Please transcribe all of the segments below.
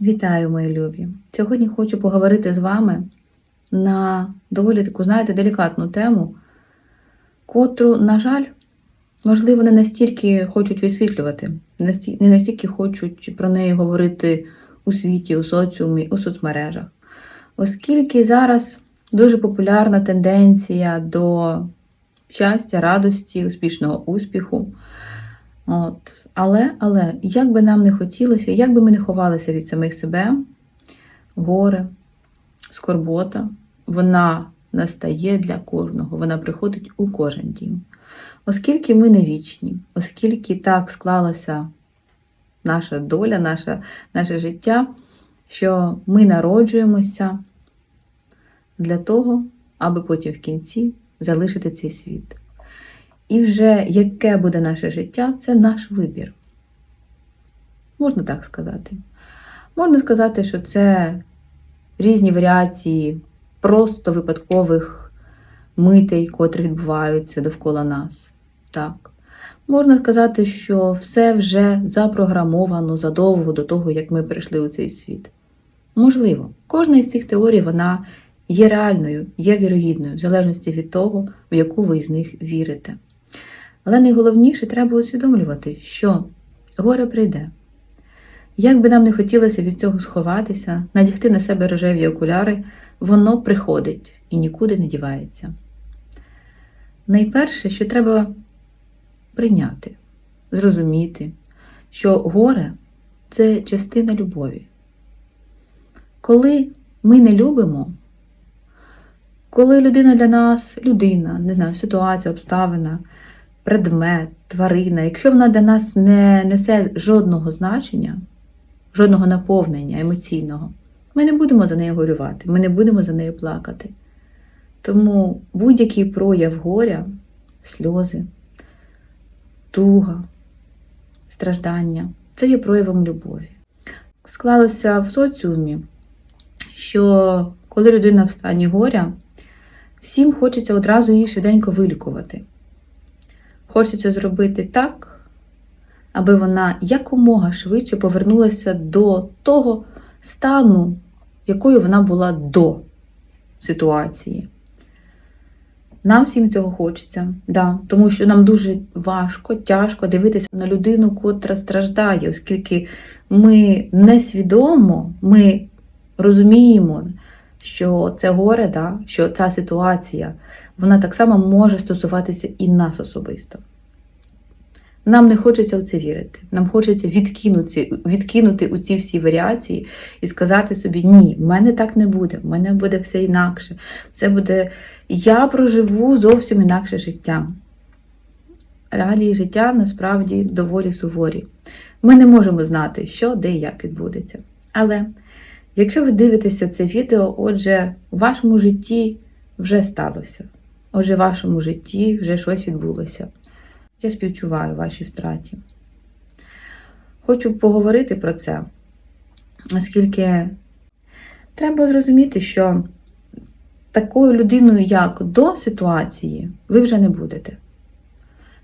Вітаю, мої любі! Сьогодні хочу поговорити з вами на доволі таку, знаєте, делікатну тему, котру, на жаль, можливо, не настільки хочуть висвітлювати, не настільки хочуть про неї говорити у світі, у соціумі, у соцмережах. Оскільки зараз дуже популярна тенденція до щастя, радості, успішного успіху. От. Але, але, як би нам не хотілося, як би ми не ховалися від самих себе, горе, скорбота, вона настає для кожного, вона приходить у кожен дім. Оскільки ми не вічні, оскільки так склалася наша доля, наша, наше життя, що ми народжуємося для того, аби потім в кінці залишити цей світ. І вже яке буде наше життя, це наш вибір. Можна так сказати. Можна сказати, що це різні варіації просто випадкових митей, котрі відбуваються довкола нас. Так. Можна сказати, що все вже запрограмовано задовго до того, як ми прийшли у цей світ. Можливо, кожна із цих теорій вона є реальною, є вірогідною, в залежності від того, в яку ви з них вірите. Але найголовніше треба усвідомлювати, що горе прийде. Як би нам не хотілося від цього сховатися, надягти на себе рожеві окуляри, воно приходить і нікуди не дівається. Найперше, що треба прийняти, зрозуміти, що горе це частина любові. Коли ми не любимо, коли людина для нас людина, не знаю, ситуація, обставина, предмет, тварина, якщо вона для нас не несе жодного значення, жодного наповнення емоційного, ми не будемо за нею горювати, ми не будемо за нею плакати. Тому будь-який прояв горя, сльози, туга, страждання це є проявом любові. Склалося в соціумі, що коли людина в стані горя, всім хочеться одразу її швиденько вилікувати. Хочеться зробити так, аби вона якомога швидше повернулася до того стану, якою вона була до ситуації. Нам всім цього хочеться, да, тому що нам дуже важко, тяжко дивитися на людину, котра страждає, оскільки ми несвідомо, ми розуміємо, що це горе, да, що ця ситуація, вона так само може стосуватися і нас особисто. Нам не хочеться в це вірити. Нам хочеться відкинути, відкинути у ці всі варіації і сказати собі: ні, в мене так не буде, в мене буде все інакше. Все буде. Я проживу зовсім інакше життя. Реалії життя насправді доволі суворі. Ми не можемо знати, що, де і як відбудеться. Але якщо ви дивитеся це відео, отже, у вашому житті вже сталося. Отже, в вашому житті вже щось відбулося. Я співчуваю вашій втраті. Хочу поговорити про це, оскільки треба зрозуміти, що такою людиною, як до ситуації, ви вже не будете.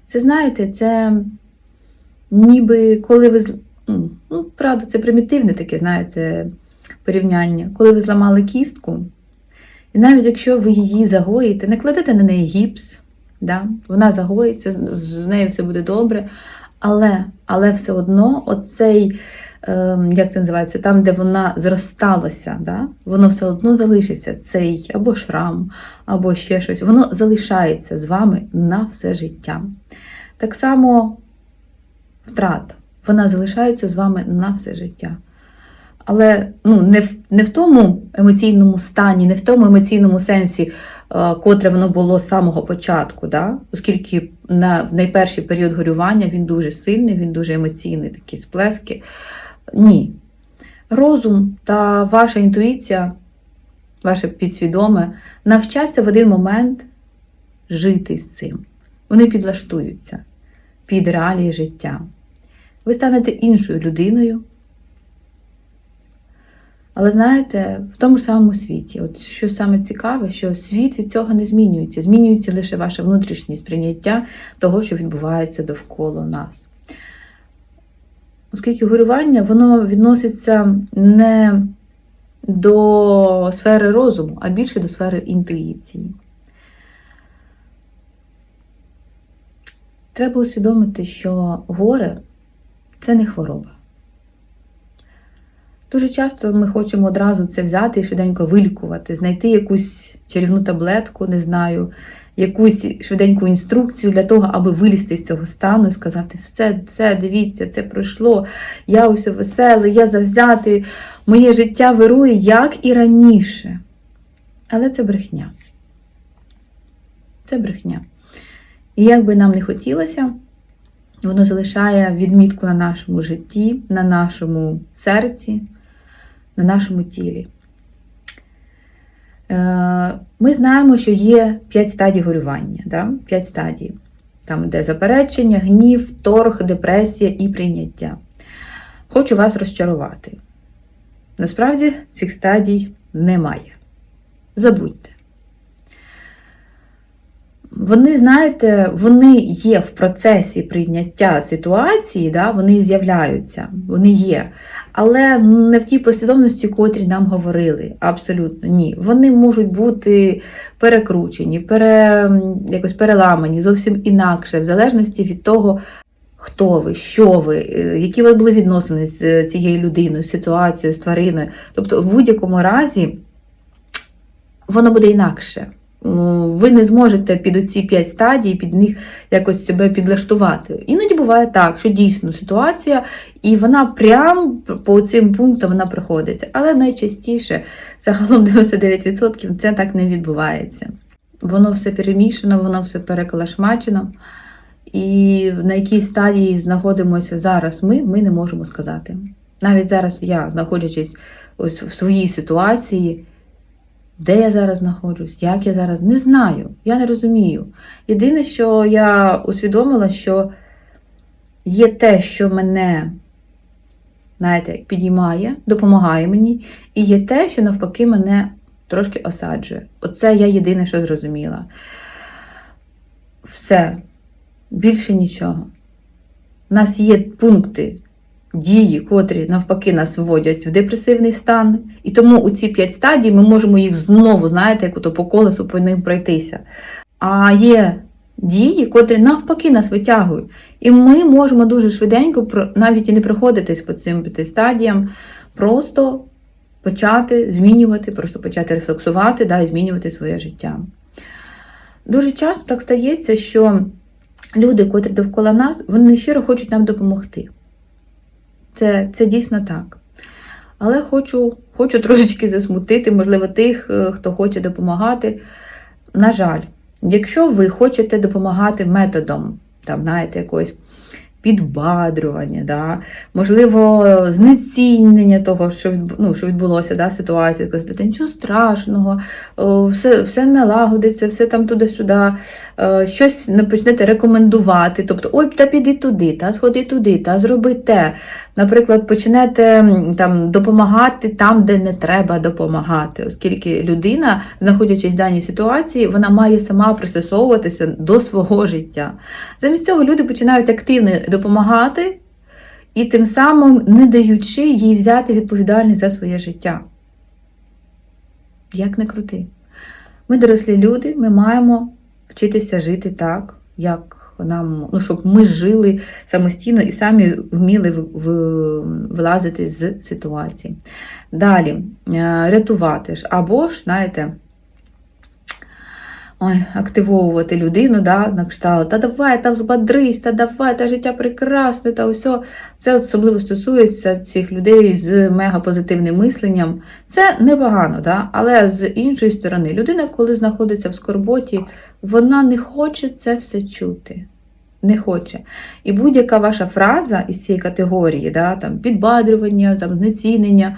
Це, знаєте, це ніби коли ви. Ну, ну, правда, це примітивне таке, знаєте, порівняння. Коли ви зламали кістку, і навіть якщо ви її загоїте, не кладете на неї гіпс, да? вона загоїться, з- нею все буде добре. Але, але все одно, оцей, ем, як це називається, там, де вона зросталася, да? воно все одно залишиться, цей або шрам, або ще щось, воно залишається з вами на все життя. Так само втрата, вона залишається з вами на все життя. Але ну, не, в, не в тому емоційному стані, не в тому емоційному сенсі, е, котре воно було з самого початку, да? оскільки на найперший період горювання він дуже сильний, він дуже емоційний, такі сплески. Ні. Розум та ваша інтуїція, ваше підсвідоме, навчаться в один момент жити з цим. Вони підлаштуються під реалії життя. Ви станете іншою людиною. Але знаєте, в тому ж самому світі, от що саме цікаве, що світ від цього не змінюється. Змінюється лише ваше внутрішнє сприйняття того, що відбувається довкола нас. оскільки горювання воно відноситься не до сфери розуму, а більше до сфери інтуїції. Треба усвідомити, що горе це не хвороба. Дуже часто ми хочемо одразу це взяти і швиденько вилікувати, знайти якусь чарівну таблетку, не знаю, якусь швиденьку інструкцію для того, аби вилізти з цього стану і сказати: все, все, дивіться, це пройшло, я ось веселий, я завзятий, моє життя вирує, як і раніше. Але це брехня. Це брехня. І як би нам не хотілося, воно залишає відмітку на нашому житті, на нашому серці, на нашому тілі. Е, Ми знаємо, що є 5 стадій горювання. Да? 5 стадій. Там, де заперечення, гнів, торг, депресія і прийняття. Хочу вас розчарувати. Насправді цих стадій немає. Забудьте. Вони, знаєте, вони є в процесі прийняття ситуації, да, вони з'являються, вони є. Але не в тій послідовності, котрі нам говорили. Абсолютно ні. Вони можуть бути перекручені, пере, якось переламані, зовсім інакше, в залежності від того, хто ви, що ви, е, які у вас були відносини з цією людиною, з ситуацією, з твариною. Тобто, в будь-якому разі воно буде інакше. Ви не зможете під оці п'ять стадій, під них якось себе підлаштувати. Іноді буває так, що дійсно ситуація, і вона прям по цим пунктам вона проходиться. Але найчастіше, загалом 99%, це так не відбувається. Воно все перемішано, воно все переколашмачено. І на якій стадії знаходимося зараз ми, ми не можемо сказати. Навіть зараз я, знаходячись ось в своїй ситуації, де я зараз знаходжусь, як я зараз, не знаю, я не розумію. Єдине, що я усвідомила, що є те, що мене, знаєте, підіймає, допомагає мені, і є те, що навпаки мене трошки осаджує. Оце я єдине, що зрозуміла. Все, більше нічого. У нас є пункти дії, котрі навпаки нас вводять в депресивний стан. І тому у ці п'ять стадій ми можемо їх знову, знаєте, як ото по колесу по ним пройтися. А є дії, котрі навпаки нас витягують. І ми можемо дуже швиденько, навіть і не проходитись по цим п'яти стадіям, просто почати змінювати, просто почати рефлексувати да, і змінювати своє життя. Дуже часто так стається, що люди, котрі довкола нас, вони щиро хочуть нам допомогти. Це це дійсно так. Але хочу хочу трошечки засмутити, можливо, тих, е, хто хоче допомагати. На жаль, якщо ви хочете допомагати методом, там, знаєте, якогось підбадрювання, да? можливо, знецінення того, що ну, що відбулося, да, ситуація, сказати, нічого страшного, все все налагодиться, все там туди-сюди, щось почнете рекомендувати. Тобто, ой, та піди туди, та сходи туди, та зроби те. Наприклад, почнете там допомагати там, де не треба допомагати, оскільки людина, знаходячись в даній ситуації, вона має сама пристосовуватися до свого життя. Замість цього люди починають активно допомагати і тим самим не даючи їй взяти відповідальність за своє життя. Як не крути. Ми дорослі люди, ми маємо вчитися жити так, як нам, ну, щоб ми жили самостійно і самі вміли вилазити з ситуації. Далі, е, рятувати ж, або ж, знаєте, ой, активовувати людину, да, на кшталт, та давай, та взбадрись, та давай, та життя прекрасне, та усе. Це особливо стосується цих людей з мегапозитивним мисленням. Це непогано, да? але з іншої сторони, людина, коли знаходиться в скорботі, вона не хоче це все чути. Не хоче. І будь-яка ваша фраза із цієї категорії, да, там, підбадрювання, там, знецінення,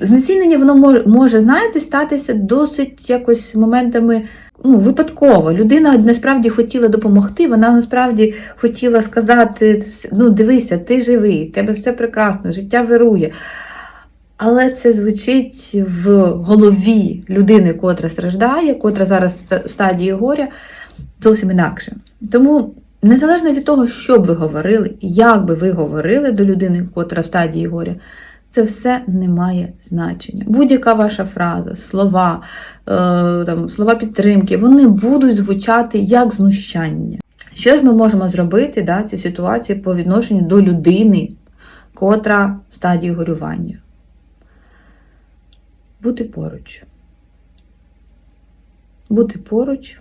знецінення воно може, може, знаєте, статися досить якось моментами ну, випадково. Людина насправді хотіла допомогти, вона насправді хотіла сказати: ну, дивися, ти живий, тебе все прекрасно, життя вирує. Але це звучить в голові людини, котра страждає, котра зараз в стадії горя, зовсім інакше. Тому Незалежно від того, що б ви говорили, як би ви говорили до людини, котра в стадії горя, це все не має значення. Будь-яка ваша фраза, слова, е, там, слова підтримки, вони будуть звучати як знущання. Що ж ми можемо зробити да, в цій ситуації по відношенню до людини, котра в стадії горювання? Бути поруч. Бути поруч,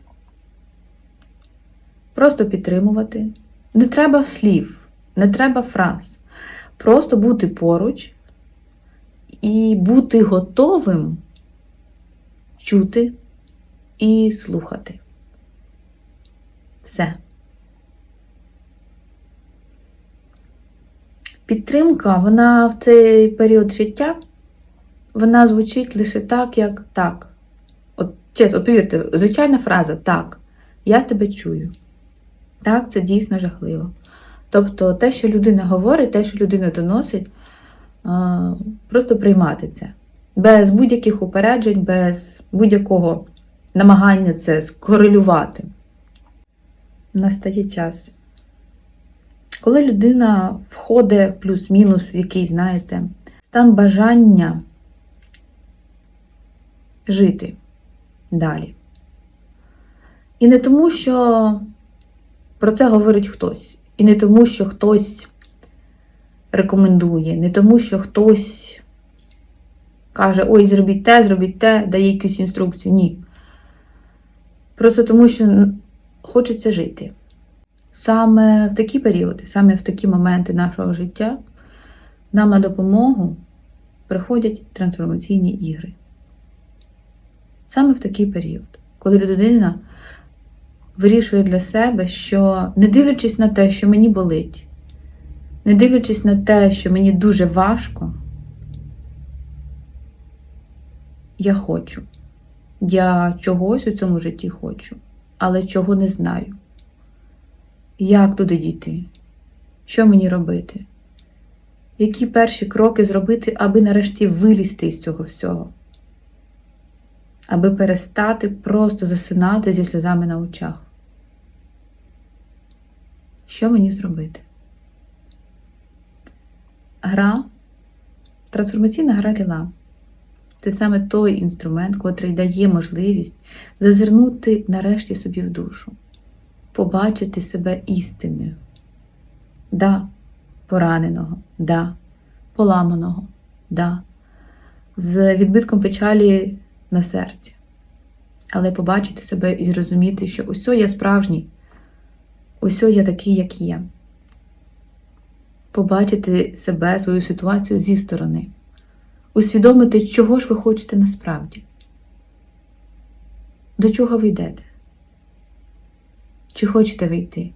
просто підтримувати. Не треба слів, не треба фраз. Просто бути поруч і бути готовим чути і слухати. Все. Підтримка, вона в цей період життя, вона звучить лише так, як так. От чесно, от повірте, звичайна фраза так, я тебе чую. Так, це дійсно жахливо. Тобто те, що людина говорить, те, що людина доносить, просто приймати це. Без будь-яких упереджень, без будь-якого намагання це скорелювати. Настає час. Коли людина входить плюс-мінус в якийсь, знаєте, стан бажання жити далі. І не тому, що про це говорить хтось. І не тому, що хтось рекомендує, не тому, що хтось каже, ой, зробіть те, зробіть те, дає якусь інструкцію. Ні. Просто тому, що хочеться жити. Саме в такі періоди, саме в такі моменти нашого життя нам на допомогу приходять трансформаційні ігри. Саме в такий період, коли людина вирішує для себе, що не дивлячись на те, що мені болить, не дивлячись на те, що мені дуже важко, я хочу. Я чогось у цьому житті хочу, але чого не знаю. Як туди дійти? Що мені робити? Які перші кроки зробити, аби нарешті вилізти із цього всього? Аби перестати просто засинати зі сльозами на очах? Що мені зробити? Гра, трансформаційна гра ліла. Це саме той інструмент, котрий дає можливість зазирнути нарешті собі в душу, побачити себе істинною. Да, пораненого, да, поламаного, да, з відбитком печалі на серці. Але побачити себе і зрозуміти, що ось я справжній, ось я такий, як є. Побачити себе, свою ситуацію зі сторони усвідомити, чого ж ви хочете насправді. До чого ви йдете? Чи хочете ви йти?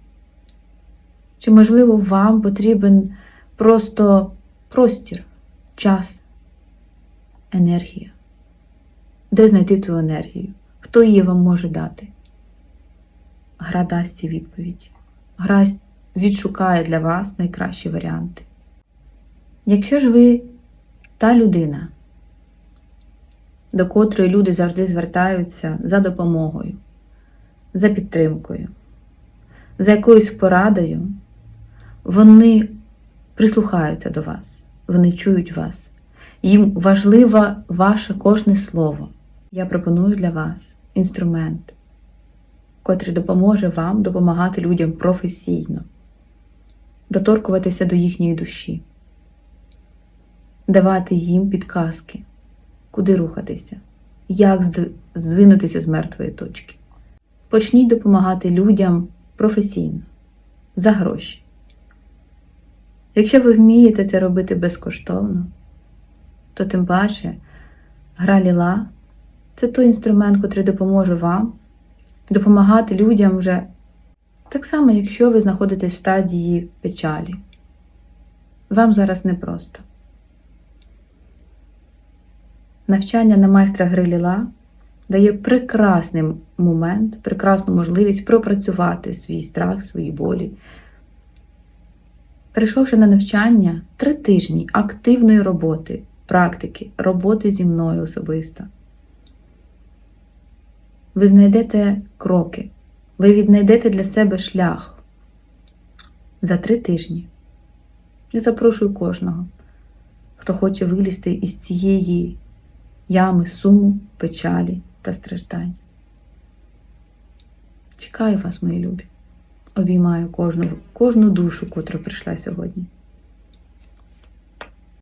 Чи, можливо, вам потрібен просто простір, час, енергія? Де знайти ту енергію? Хто її вам може дати? Гра дасть ці відповіді. Гра відшукає для вас найкращі варіанти. Якщо ж ви та людина, до котрої люди завжди звертаються за допомогою, за підтримкою, за якоюсь порадою, вони прислухаються до вас, вони чують вас. Їм важливо ваше кожне слово. Я пропоную для вас інструмент, котрий допоможе вам допомагати людям професійно, доторкуватися до їхньої душі давати їм підказки, куди рухатися, як здвинутися з мертвої точки. Почніть допомагати людям професійно, за гроші. Якщо ви вмієте це робити безкоштовно, то тим паче гра ліла це той інструмент, який допоможе вам допомагати людям вже так само, якщо ви знаходитесь в стадії печалі. Вам зараз непросто. Навчання на майстра гри ліла дає прекрасний момент, прекрасну можливість пропрацювати свій страх, свої болі. Прийшовши на навчання три тижні активної роботи, практики, роботи зі мною особисто, ви знайдете кроки, ви віднайдете для себе шлях, за три тижні. Я запрошую кожного, хто хоче вилізти із цієї ями суму, печалі та страждань. Чекаю вас, мої любі. Обіймаю кожну, кожну душу, котра прийшла сьогодні.